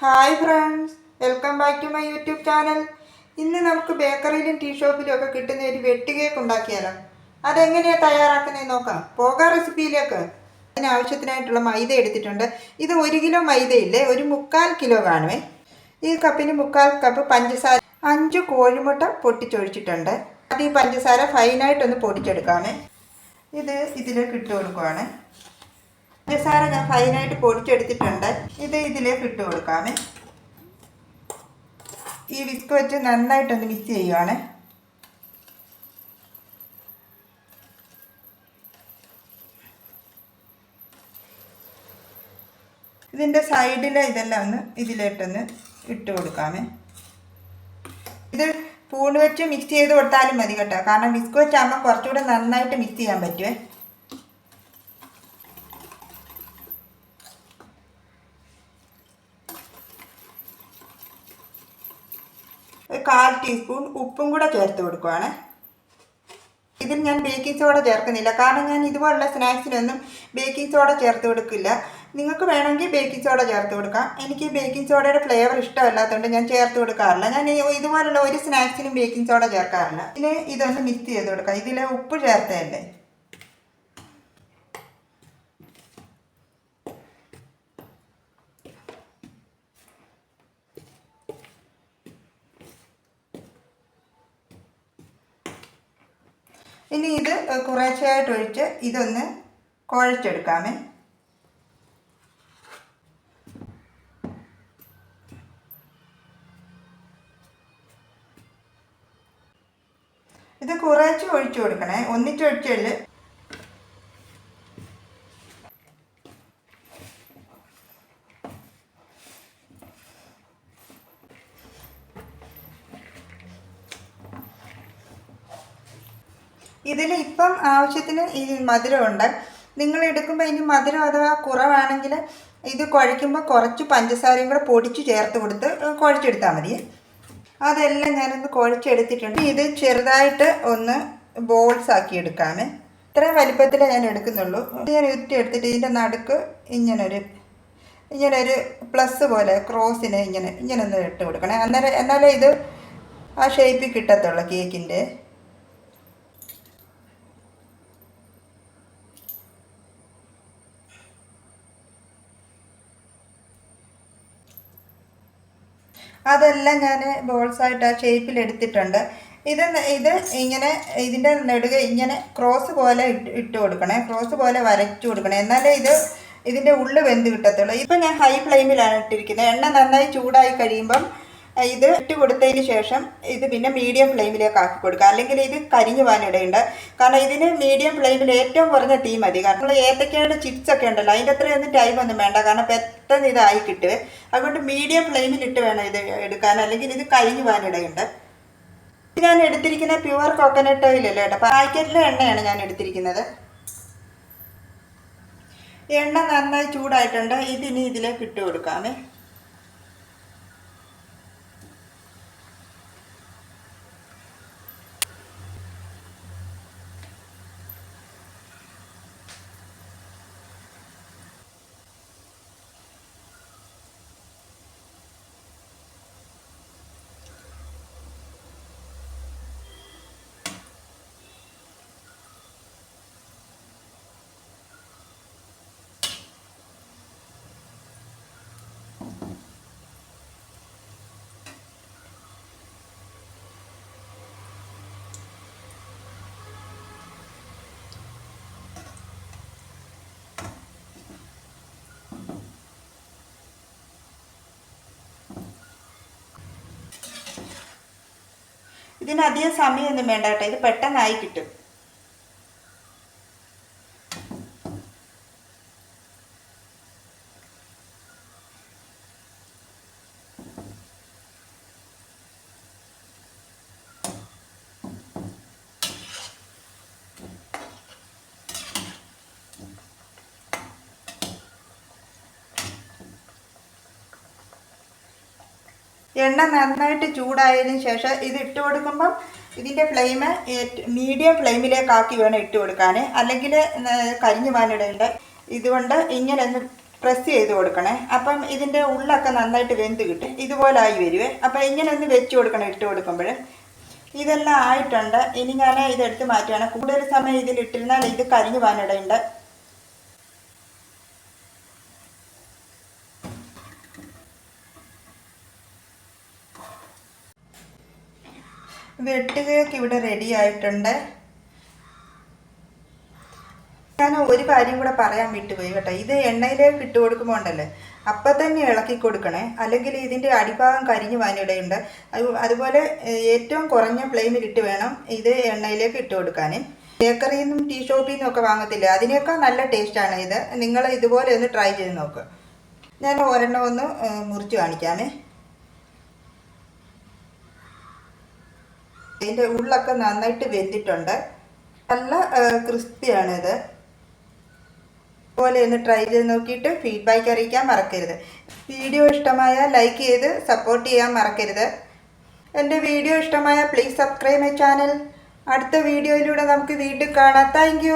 Hi friends welcome back to my YouTube channel. ഇന്ന് നമുക്ക് ബേക്കറിയിലും tea ഷോപ്പിലും ഒക്കെ കിട്ടുന്ന ഒരു വെട്ട് കേക്ക് ഉണ്ടാക്കിയാലോ? അതെങ്ങനെയാണ് തയ്യാറാക്കുന്നത് നോക്കാം. പോകാം റെസിപ്പിയിലേക്ക്. അതിനാവശ്യത്തിനായിട്ടുള്ള മൈദ എടുത്തിട്ടുണ്ട്. ഇത് ഒരു കിലോ മൈദയില്ലേ? ഒരു മുക്കാൽ കിലോ കാണുമേ ഈ കപ്പിന് മുക്കാൽ കപ്പ് പഞ്ചസാര അഞ്ച് കോഴിമുട്ട പൊട്ടിച്ചൊഴിച്ചിട്ടുണ്ട്. അത് ഈ പഞ്ചസാര ഫൈനായിട്ടൊന്ന് പൊടിച്ചെടുക്കാമേ. ഇത് ഇതിലേക്ക് ഇട്ട് കൊടുക്കുവാണ്. പഞ്ചസാര ഞാൻ ഫൈനായിട്ട് പൊടിച്ചെടുത്തിട്ടുണ്ട്. ഇത് ഇതിലേക്ക് ഇട്ട് കൊടുക്കാമേ. ഈ വിസ്ക് വെച്ച് നന്നായിട്ടൊന്ന് മിക്സ് ചെയ്യുവാണ്. ഇതിന്റെ സൈഡിലെ ഇതെല്ലാം ഒന്ന് ഇതിലേട്ടൊന്ന് ഇട്ട് കൊടുക്കാമേ. ഇത് പൂണ് വെച്ച് മിക്സ് ചെയ്ത് കൊടുത്താലും മതി കേട്ടോ. കാരണം വിസ്ക് വെച്ചാകുമ്പോൾ കുറച്ചുകൂടെ നന്നായിട്ട് മിക്സ് ചെയ്യാൻ പറ്റുമേ ഒരു കാൽ ടീസ്പൂൺ ഉപ്പും കൂടെ ചേർത്ത് കൊടുക്കുവാണ്. ഇതിൽ ഞാൻ ബേക്കിംഗ് സോഡ ചേർക്കുന്നില്ല. കാരണം ഞാൻ ഇതുപോലുള്ള സ്നാക്സിനൊന്നും ബേക്കിംഗ് സോഡ ചേർത്ത് കൊടുക്കില്ല. നിങ്ങൾക്ക് വേണമെങ്കിൽ ബേക്കിംഗ് സോഡ ചേർത്ത് കൊടുക്കാം. എനിക്ക് ബേക്കിംഗ് സോഡയുടെ ഫ്ലേവർ ഇഷ്ടമല്ലാത്തതുകൊണ്ട് ഞാൻ ചേർത്ത് കൊടുക്കാറില്ല. ഞാൻ ഇതുപോലുള്ള ഒരു സ്നാക്സിനും ബേക്കിംഗ് സോഡ ചേർക്കാറില്ല. ഇനി ഇതൊന്ന് മിക്സ് ചെയ്ത് കൊടുക്കാം. ഇതിൽ ഉപ്പ് ചേർത്തതല്ലേ ഇനി ഇത് കുറേശ്ശെയായിട്ട് ഒഴിച്ച് ഇതൊന്ന് കുഴച്ചെടുക്കാമേ. ഇത് കുറേശ്ശെ ഒഴിച്ചു കൊടുക്കണേ. ഒന്നിച്ചൊഴിച്ചൽ ഇതിൽ ഇപ്പം ആവശ്യത്തിന് ഈ മധുരമുണ്ട്. നിങ്ങൾ എടുക്കുമ്പോൾ ഇനി മധുരം അഥവാ കുറവാണെങ്കിൽ ഇത് കുഴയ്ക്കുമ്പോൾ കുറച്ച് പഞ്ചസാരയും കൂടെ പൊടിച്ച് ചേർത്ത് കൊടുത്ത് കുഴച്ചെടുത്താൽ മതി. അതെല്ലാം ഞാനൊന്ന് കുഴച്ചെടുത്തിട്ടുണ്ട്. ഇത് ചെറുതായിട്ട് ഒന്ന് ബോൾസ് ആക്കി എടുക്കാമേ. വലിപ്പത്തിലേ ഞാൻ എടുക്കുന്നുള്ളൂ. ഞാൻ ഉരുട്ടി എടുത്തിട്ട് ഇതിന്റെ നടുക്ക് ഇങ്ങനൊരു ഇങ്ങനൊരു പ്ലസ് പോലെ ക്രോസിന് ഇങ്ങനെ ഇങ്ങനെ ഒന്ന് ഇട്ട് കൊടുക്കണേ. അന്നേരം എന്നാലേ ഇത് ആ ഷേപ്പിൽ കിട്ടത്തുള്ളൂ കേക്കിന്റെ അതെല്ലാം ഞാൻ ബോൾസായിട്ട് ആ ഷേപ്പിൽ എടുത്തിട്ടുണ്ട്. ഇത് ഇത് ഇങ്ങനെ ഇതിന്റെ നെടുക ഇങ്ങനെ ക്രോസ് പോലെ ഇട്ട് ഇട്ട് കൊടുക്കണേ. ക്രോസ് പോലെ വരച്ചു കൊടുക്കണേ. എന്നാലേ ഇത് ഇതിന്റെ ഉള്ളു വെന്ത് കിട്ടത്തുള്ളൂ. ഇപ്പം ഞാൻ ഹൈ ഫ്ലെയിമിലാണ് ഇട്ടിരിക്കുന്നത്. എണ്ണ നന്നായി ചൂടായി കഴിയുമ്പം ഇത് ഇട്ട് കൊടുത്തതിന് ശേഷം ഇത് പിന്നെ മീഡിയം ഫ്ലെയിമിലേക്ക് ആക്കി കൊടുക്കുക. അല്ലെങ്കിൽ ഇത് കരിഞ്ഞു പോകാനിടയുണ്ട് കാരണം ഇതിന് മീഡിയം ഫ്ലെയിമിൽ ഏറ്റവും കുറഞ്ഞ തീ മതി. കാരണം നമ്മൾ ഏത്തക്കയുടെ ചിപ്സ് ഒക്കെ ഉണ്ടല്ലോ അതിന്റെ അത്രയൊന്നും ടൈം ഒന്നും വേണ്ട. കാരണം പെട്ടെന്ന് ഇതായി കിട്ടുവേ അതുകൊണ്ട് മീഡിയം ഫ്ലെയിമിൽ ഇട്ട് വേണം ഇത് എടുക്കാൻ. അല്ലെങ്കിൽ ഇത് കരിഞ്ഞു പോകാനിടയുണ്ട് ഞാൻ എടുത്തിരിക്കുന്ന പ്യുവർ കോക്കനട്ട് ഓയിലല്ലേ കേട്ടോ. പാക്കറ്റിലെ എണ്ണയാണ് ഞാൻ എടുത്തിരിക്കുന്നത്. എണ്ണ നന്നായി ചൂടായിട്ടുണ്ട്. ഇതിനി ഇതിലേക്ക് ഇട്ട് കൊടുക്കാമേ. ഇതിന് അധികം സമയമൊന്നും വേണ്ട കേട്ടോ. ഇത് പെട്ടെന്നായി കിട്ടും. എണ്ണ നന്നായിട്ട് ചൂടായതിനു ശേഷം ഇത് ഇട്ട് കൊടുക്കുമ്പം ഇതിന്റെ ഫ്ലെയിം മീഡിയം ഫ്ലെയിമിലേക്കാക്കി വേണം ഇട്ട് കൊടുക്കാൻ അല്ലെങ്കിൽ കരിഞ്ഞു പാനിടേണ്ട ഇതുകൊണ്ട് ഇങ്ങനെ ഒന്ന് പ്രസ് ചെയ്ത് കൊടുക്കണേ. അപ്പം ഇതിന്റെ ഉള്ളൊക്കെ നന്നായിട്ട് വെന്ത് കിട്ടും. ഇതുപോലെ ആയി വരുവേ. അപ്പം ഇങ്ങനെ ഒന്ന് വെച്ച് കൊടുക്കണം ഇട്ട് കൊടുക്കുമ്പോൾ ഇതെല്ലാം ആയിട്ടുണ്ട്. ഇനി ഞാൻ ഇതെടുത്ത് മാറ്റുകയാണ്. കൂടുതൽ സമയം ഇതിലിട്ടിരുന്നാൽ ഇത് കരിഞ്ഞു പോകാനിടയുണ്ട് വെട്ടുകയൊക്കെ ഇവിടെ റെഡി ആയിട്ടുണ്ട്. ഞാൻ ഒരു കാര്യം കൂടെ പറയാൻ വിട്ടുപോയി കേട്ടോ. ഇത് എണ്ണയിലേക്ക് ഇട്ട് കൊടുക്കുമ്പോൾ ഉണ്ടല്ലേ? അപ്പം തന്നെ ഇളക്കി കൊടുക്കണേ. അല്ലെങ്കിൽ ഇതിന്റെ അടിഭാഗം കരിഞ്ഞു വാനിടയുണ്ട്. അത് അതുപോലെ ഏറ്റവും കുറഞ്ഞ ഫ്ലെയിമിൽ ഇട്ട് വേണം ഇത് എണ്ണയിലേക്ക് ഇട്ട് കൊടുക്കാൻ ബേക്കറിയിൽ നിന്നും ടീ ഷോപ്പിൽ നിന്നും ഒക്കെ വാങ്ങത്തില്ല? അതിനേക്കാൾ നല്ല ടേസ്റ്റാണ് ഇത്. നിങ്ങൾ ഇതുപോലെ ഒന്ന് ട്രൈ ചെയ്ത് നോക്കുക ഞാൻ ഒരെണ്ണം ഒന്ന് മുറിച്ച് കാണിക്കാമേ. ഇതിന്റെ ഉള്ളൊക്കെ നന്നായിട്ട് വെന്തിട്ടുണ്ട്. നല്ല ക്രിസ്പിയാണിത്. പോലെ ഒന്ന് ട്രൈ ചെയ്ത് നോക്കിയിട്ട് ഫീഡ്ബാക്ക് അറിയിക്കാൻ മറക്കരുത്. വീഡിയോ ഇഷ്ടമായാൽ ലൈക്ക് ചെയ്ത് സപ്പോർട്ട് ചെയ്യാൻ മറക്കരുത്. എന്റെ വീഡിയോ ഇഷ്ടമായ പ്ലീസ് സബ്സ്ക്രൈബ് മൈ ചാനൽ അടുത്ത വീഡിയോയിലൂടെ നമുക്ക് വീണ്ടും കാണാം. താങ്ക്